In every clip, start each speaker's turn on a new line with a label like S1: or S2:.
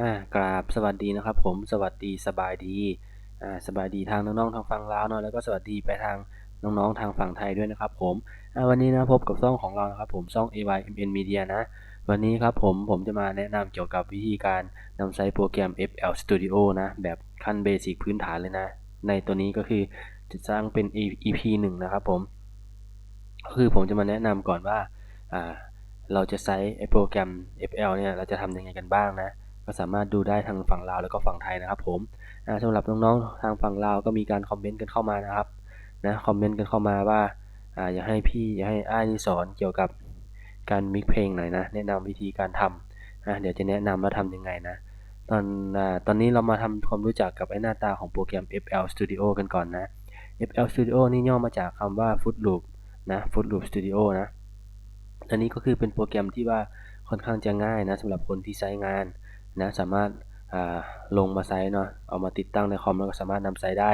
S1: อ่ากราบสวัสดีนะครับผมสวัสดีสบายดีอ่าสบายดีทางน้องๆทางฝั่งลาวเนาะแล้วก็สวัสดีไปทางน้องๆทางฝั่งไทยด้วยนะครับผมอ่าวันนี้นะพบกับช่องของเรานะครับผมช่อง AYMN Media นะวันนี้ครับผมผมจะมาแนะนำเกี่ยวกับวิธีการนำใช้โปรแกรม FL Studio นะแบบขั้นเบสิกพื้นฐานเลยนะ ในตัวนี้ก็คือจะสร้างเป็น EP 1นะครับผมคือผมจะมาแนะนำก่อนว่าอ่าเราจะใช้โปรแกรม FL เนี่ยเราจะทำยังไงกันบ้างนะ ก็สามารถดูได้ทางฝั่งลาวแล้วก็ฝั่งไทยนะครับ ผมสำหรับน้องๆทางฝั่งลาวก็มีการคอมเมนต์กันเข้ามานะครับนะคอมเมนต์กันเข้ามาว่าอ่าอยากให้พี่อยากให้อ้ายนี่สอนเกี่ยวกับการมิกเพลงหน่อยนะแนะนำวิธีการทำนะเดี๋ยวจะแนะนำว่าทำยังไงนะตอนอ่าตอนนี้เรามาทำความรู้จักกับไอ้หน้าตาของโปรแกรม FL Studio กันก่อนนะ FL Studio นี่ย่อมาจากคำว่า Fruit Loop นะ Fruit Loop Studio นะ อันนี้ก็คือเป็นโปรแกรมที่ว่าค่อนข้างจะง่ายนะสำหรับคนที่ใช้งาน นะสามารถลงมาใช้เนาะเอามาติดตั้งในคอมแล้วก็สามารถนำใช้ได้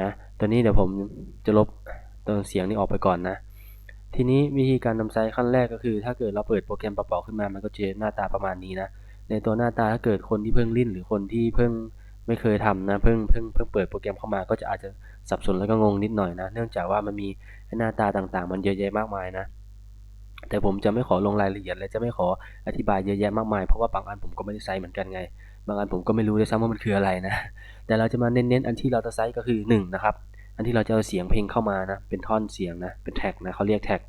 S1: นะตอนนี้เดี๋ยวผมจะลบตัวเสียงนี้ออกไปก่อนนะ ทีนี้วิธีการนำใช้ขั้นแรกก็คือ ถ้าเกิดเราเปิดโปรแกรมเปล่าขึ้นมามันก็จะหน้าตาประมาณนี้นะในตัวหน้าตาถ้าเกิดคนที่เพิ่งลิ้นหรือคนที่เพิ่งไม่เคยทำนะเพิ่งเพิ่งเพิ่งเปิดโปรแกรมเข้ามาก็จะอาจจะสับสนแล้วก็งงนิดหน่อยนะ เนื่องจากว่ามันมีหน้าตาต่างๆ มันเยอะแยะมากมายนะ แต่ผมจะไม่ขอลงรายละเอียดและจะไม่ขออธิบายเยอะแยะมากมายเพราะว่าบางอันผมก็ไม่ได้ใช้เหมือนกันไง บางอันผมก็ไม่รู้ด้วยซ้ำว่ามันคืออะไรนะ แต่เราจะมาเน้นๆอันที่เราจะใช้ก็คือ1นะครับ อันที่เราจะเอาเสียงเพลงเข้ามานะ เป็นท่อนเสียงนะ เป็นแท็กนะเขาเรียกแท็ก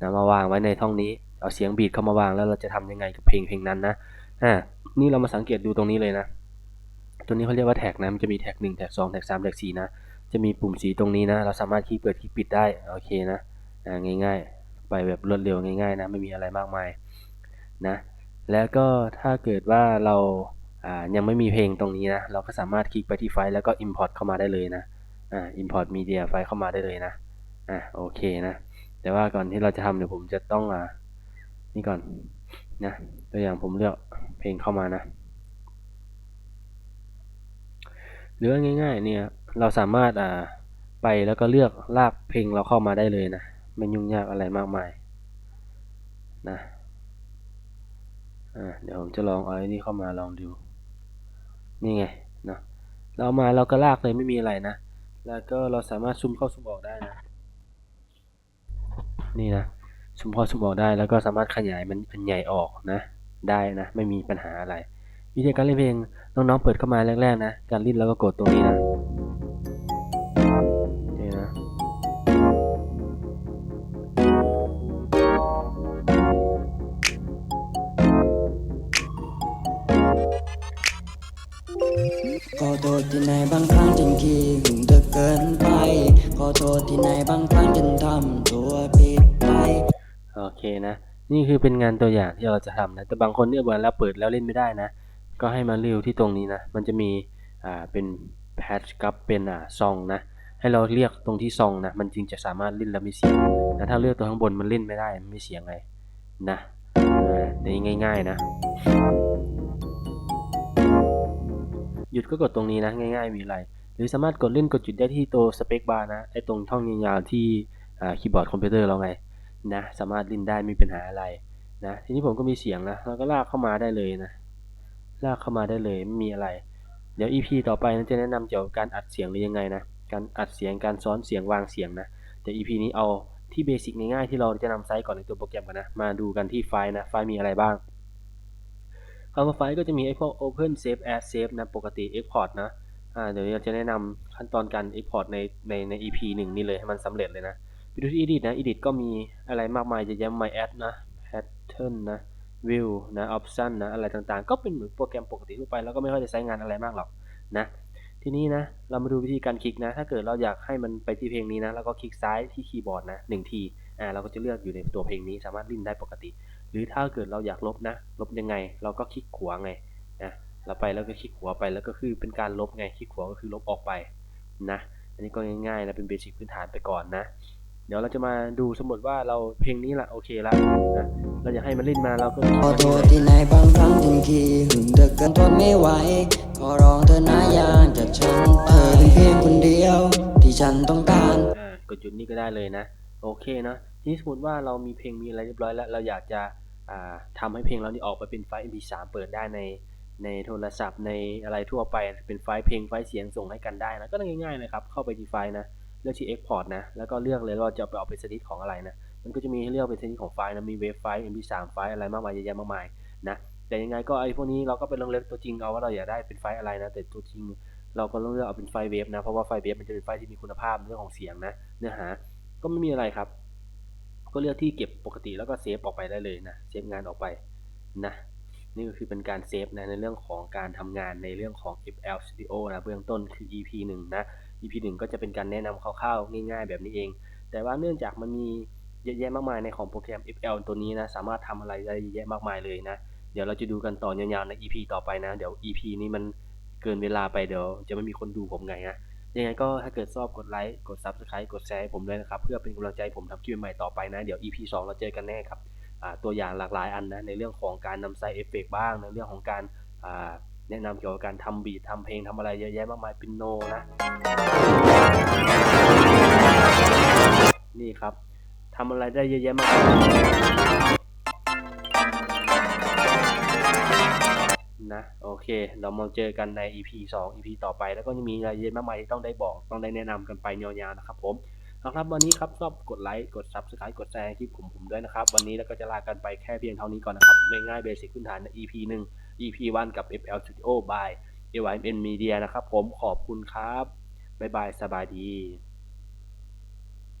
S1: นะมาวางไว้ในท่องนี้ เอาเสียงบีทเข้ามาวางแล้วเราจะทำยังไงกับเพลงเพลงนั้นนะอ่านี่เรามาสังเกตดูตรงนี้เลยนะ ตัวนี้เขาเรียกว่าแท็กนะ มันจะมีแท็ก1แท็ก2แท็ก3แท็ก4นะ จะมีปุ่มสีตรงนี้นะ เราสามารถคลิกเปิดคลิกปิดได้ โอเคนะ ง่ายๆ ไปแบบรวดเร็วง่ายๆนะไม่มีอะไรมากมายนะแล้วก็ถ้าเกิดว่าเราายังไม่มีเพลงตรงนี้นะ เราก็สามารถคลิกไปที่ไฟล์แล้วก็ import เข้ามาได้เลยนะอ่า import media ไฟล์เข้ามาได้เลยนะอ่าโอเคนะ แต่ว่าก่อนที่เราจะทำเดี๋ยวผมจะต้องอ่านี่ก่อนนะตัวอย่างผมเลือกเพลงเข้ามานะหรือว่าง่ายๆเนี่ยเราสามารถอ่าไปแล้วก็เลือกลากเพลงเราเข้ามาได้เลยนะ ไม่ยุ่งยากอะไรมากมายนะอ่าเดี๋ยวผมจะลองเอาไอ้นี่เข้ามาลองดูนี่ไงเนาะเรามาเราก็ลากเลยไม่มีอะไรนะ แล้วก็เราสามารถซูมเข้าซูมออกได้นะ นี่นะซูมเข้าซูมออกได้แล้วก็สามารถขยายมันเป็นใหญ่ออกนะ ได้นะไม่มีปัญหาอะไร วิธีการเล่นเพลงน้องๆเปิดเข้ามาแรกๆนะ การลิ้นแล้วก็กดตรงนี้นะ
S2: ที่ในบางครั้งฉันขี้หึงเธอเกินไป ขอโทษที่ในบางครั้งฉันทำตัวผิดไป
S1: โอเคนะ นี่คือเป็นงานตัวอย่างที่เราจะทำนะ แต่บางคนเนี่ยเวลาเปิดแล้วเล่นไม่ได้นะ ก็ให้มาเรีวที่ตรงนี้นะ มันจะมี อ่า เป็นแพทช์กับเป็นอ่าซองนะ ให้เราเรียกตรงที่ซองนะ มันจึงจะสามารถเล่นแล้วมีเสียงนะถ้าเลือกตัวข้างบนมันเล่นไม่ได้ มันไม่เสียงไงนะอ่านี่ง่ายๆนะ หยุดก็กดตรงนี้นะ ง่าย ๆ มีอะไร หรือสามารถกดเล่นกดหยุดได้ที่ตัวสเปคบาร์นะ ไอ้ตรงช่องยาวๆที่คีย์บอร์ดคอมพิวเตอร์เราไงนะ สามารถเล่นได้ไม่มีปัญหาอะไรนะ ทีนี้ผมก็มีเสียงนะเราก็ลากเข้ามาได้เลยนะ ลากเข้ามาได้เลยไม่มีอะไร เดี๋ยว EP ต่อไปนะจะแนะนำเกี่ยวกับการอัดเสียงหรือยังไงนะ การอัดเสียง การซ้อนเสียงวางเสียงนะ เดี๋ยว EP นี้เอาที่เบสิกง่ายๆที่เราจะนำไซต์ก่อนในตัวโปรแกรมกันนะ มาดูกันที่ไฟล์นะ ไฟล์มีอะไรบ้าง คำว่าไฟก็จะมีไอพวก Open Save As Save นะ ปกติ Export นะ อ่า เดี๋ยวเราจะแนะนำขั้นตอนการ Export ในในใน EP หนึ่งนี่เลยให้มันสำเร็จเลยนะไปดูที่ edit นะ edit ก็มีอะไรมากมายเยอะแยมาย add นะ pattern นะ view นะ option นะ อะไรต่างๆ ก็เป็นเหมือนโปรแกรมปกติทั่วไป แล้วก็ไม่ค่อยได้ใช้งานอะไรมากหรอกนะทีนี้นะ เรามาดูวิธีการคลิกนะ ถ้าเกิดเราอยากให้มันไปที่เพลงนี้นะ แล้วก็คลิกซ้ายที่คีย์บอร์ดนะหนึ่งที อ่า เราก็จะเลือกอยู่ในตัวเพลงนี้ สามารถลิ้นได้ปกติ หรือถ้าเกิดเราอยากลบนะ ลบยังไง เราก็คลิกขวาไงนะเราไปแล้วก็คลิกขวาไปแล้วก็คือเป็นการลบไงคลิกขวาก็คือลบออกไปนะอันนี้ก็ง่ายๆนะเป็นเบสิกพื้นฐานไปก่อนนะ เดี๋ยวเราจะมาดูสมมติว่าเราเพลงนี้ละโอเคล้วนะเราอยากให้มันเล่นมาเราก็
S2: ขอโทษที่ในบางครั้งฉันขี้หึงเธอเกินทนไม่ไหวขอร้องเธอนะอย่าจากฉันเธอเป็นเพียงคนเดียว ที่ฉันต้องการ
S1: อ่ากดหยุดนี่ก็ได้เลยนะ โอเคนะทีนี้สมมติว่าเรามีเพลงมีอะไรเรียบร้อยแล้วเราอยากจะ ทำให้เพลงเรานี่ออกไปเป็นไฟล์ mp3 เปิดได้ในในโทรศัพท์ในอะไรทั่วไปเป็นไฟล์เพลงไฟล์เสียงส่งให้กันได้นะก็ง่ายๆเลยครับ เข้าไปที่ไฟล์นะ เลือกที่ export นะ แล้วก็เลือกเลยว่าจะไปเอาเป็นชนิดของอะไรนะ มันก็จะมีให้เลือกเป็นชนิดของไฟล์นะ มีเวฟไฟล์ mp3 ไฟล์อะไรมากมายเยอะแยะมากมายนะแต่ยังไงก็ไอ้พวกนี้เราก็ไปลองเลือกตัวจริงเอาว่าเราอยากได้เป็นไฟล์อะไรนะแต่ตัวจริงเราก็ต้องเลือกเอาเป็นไฟล์เวฟนะเพราะว่าไฟล์เวฟมันจะเป็นไฟล์ที่มีคุณภาพเรื่องของเสียงนะเนื้อหาก็ไม่มีอะไรครับ ก็เลือกที่เก็บปกติแล้วก็เซฟออกไปได้เลยนะเซฟงานออกไปนะนี่ก็คือเป็นการเซฟนะในเรื่องของการทำงานในเรื่องของ FL Studio นะเบื้องต้นคือ EP 1 นะ EP 1 ก็จะเป็นการแนะนำคร่าวๆ ง่ายๆ แบบนี้เอง แต่ว่าเนื่องจากมันมีเยอะแยะมากมายในของโปรแกรม FL ตัวนี้นะสามารถทำอะไรได้เยอะแยะมากมายเลยนะ เดี๋ยวเราจะดูกันต่อยาวๆใน EP ต่อไปนะ เดี๋ยว EP นี้มันเกินเวลาไปเดี๋ยวจะไม่มีคนดูผมไงฮะ ยังไงก็ถ้าเกิดชอบกดไลค์กด Subscribe กดแชร์ให้ผมด้วยนะครับ เพื่อเป็นกำลังใจผมทำคลิปใหม่ต่อไปนะ เดี๋ยว EP 2 เราเจอกันแน่ครับตัวอย่างหลากหลายอันนะ ในเรื่องของการนำใส่เอฟเฟกต์บ้าง ในเรื่องของการแนะนำเกี่ยวกับการทำบีททำเพลงทำอะไรเยอะแยะมากมายเปินโนนะ นี่ครับทำอะไรได้เยอะแยะมาก นะโอเค เรามาเจอกันใน EP 2 EP ต่อไป แล้วก็ยังมีรายละเอียดมากมายที่ต้องได้บอกต้องได้แนะนำกันไปยาวๆนะครับผมเอาครับวันนี้ครับชอบกดไลค์กด Subscribe กดแชร์คลิปผมผมด้วยนะครับ วันนี้แล้วก็จะลากันไปแค่เพียงเท่านี้ก่อนนะครับง่ายๆเบสิกพื้นฐานใน EP 1 EP 1 กับ FL Studio by AYMN Media นะครับผมขอบคุณครับบ๊ายบายสบายดี